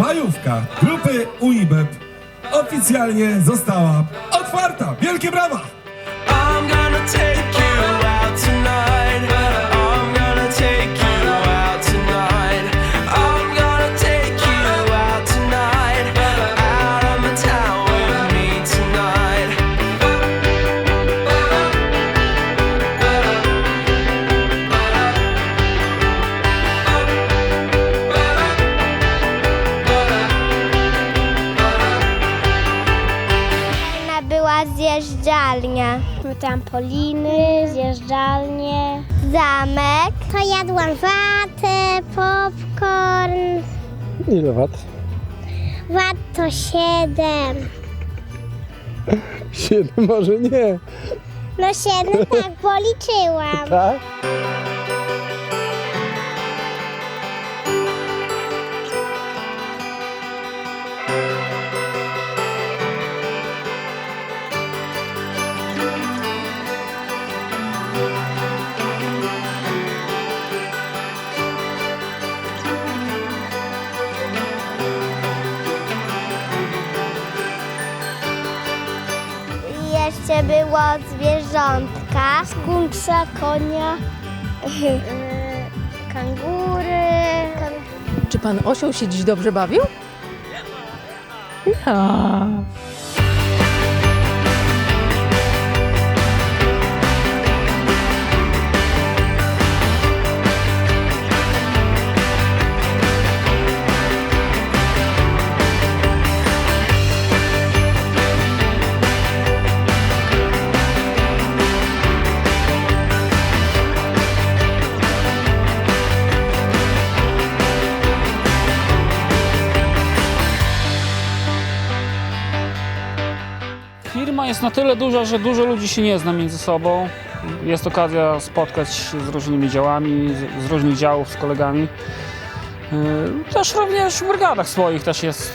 majówka grupy UIBEP oficjalnie została otwarta. Wielkie brawa! Zjeżdżalnia. Trampoliny, zjeżdżalnie. Zamek. To jadłam watę, popcorn. Ile wat? Wat to siedem. Siedem może nie. No siedem tak policzyłam. Tak? Jeszcze było zwierzątka. Skunksa, konia, kangury. Czy pan osioł się dziś dobrze bawił? Ja. Jest na tyle duża, że dużo ludzi się nie zna między sobą. Jest okazja spotkać się z różnymi działami, z, z różnych działów, z kolegami. Yy, Też również w brygadach swoich też jest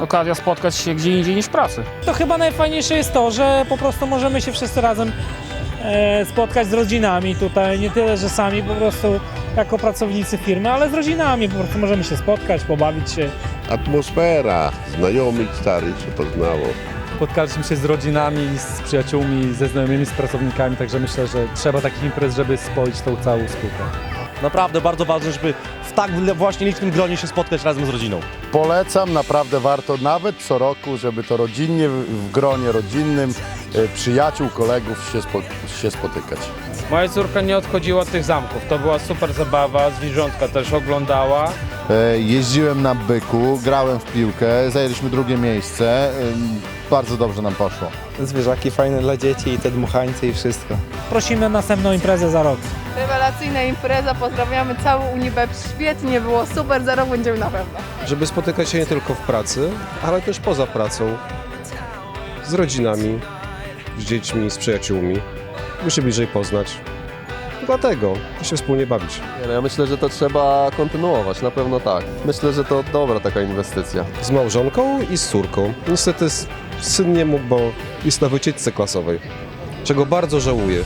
okazja spotkać się gdzie indziej niż w pracy. To chyba najfajniejsze jest to, że po prostu możemy się wszyscy razem e, spotkać z rodzinami tutaj. Nie tyle, że sami po prostu jako pracownicy firmy, ale z rodzinami po prostu możemy się spotkać, pobawić się. atmosfera, znajomych starych się poznało. Spotkaliśmy się z rodzinami, z przyjaciółmi, ze znajomymi, z pracownikami, także myślę, że trzeba takich imprez, żeby spoić tą całą spółkę. Naprawdę bardzo ważne, żeby w tak właśnie licznym gronie się spotkać razem z rodziną. Polecam, naprawdę warto nawet co roku, żeby to rodzinnie, w- gronie rodzinnym, e, przyjaciół, kolegów się, spo, się spotykać. Moja córka nie odchodziła od tych zamków. To była super zabawa, zwierzątka też oglądała. E, Jeździłem na byku, grałem w piłkę, zajęliśmy drugie miejsce, bardzo dobrze nam poszło. Zwierzaki fajne dla dzieci i te dmuchańce i wszystko. Prosimy o następną imprezę za rok. Rewelacyjna impreza, pozdrawiamy cały Unibep. Świetnie było, super, za rok będziemy na pewno. Żeby spotykać się nie tylko w pracy, ale też poza pracą, z rodzinami, z dziećmi, z przyjaciółmi, by się bliżej poznać. Dlatego i się wspólnie bawić. Ja myślę, że to trzeba kontynuować, na pewno tak. Myślę, że to dobra taka inwestycja. Z małżonką i z córką. Niestety s- syn nie mógł, bo jest na wycieczce klasowej, czego bardzo żałuję.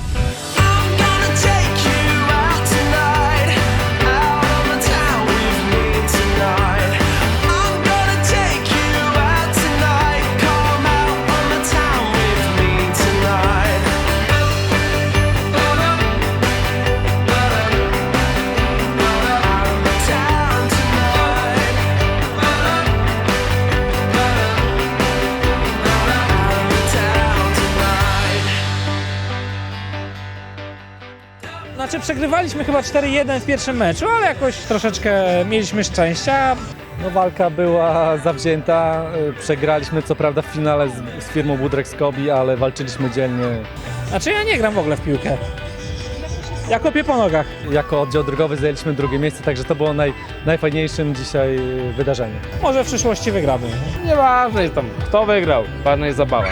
Znaczy przegrywaliśmy chyba 4-1 w pierwszym meczu, ale jakoś troszeczkę mieliśmy szczęścia. No walka była zawzięta, przegraliśmy co prawda w finale z, z firmą Budrex Kobi, ale walczyliśmy dzielnie. Znaczy ja nie gram w ogóle w piłkę. Ja kopię po nogach. Jako oddział drogowy zajęliśmy drugie miejsce, także to było naj, najfajniejszym dzisiaj wydarzeniem. Może w przyszłości wygramy. Nieważne jest tam, kto wygrał, ważna jest zabawa.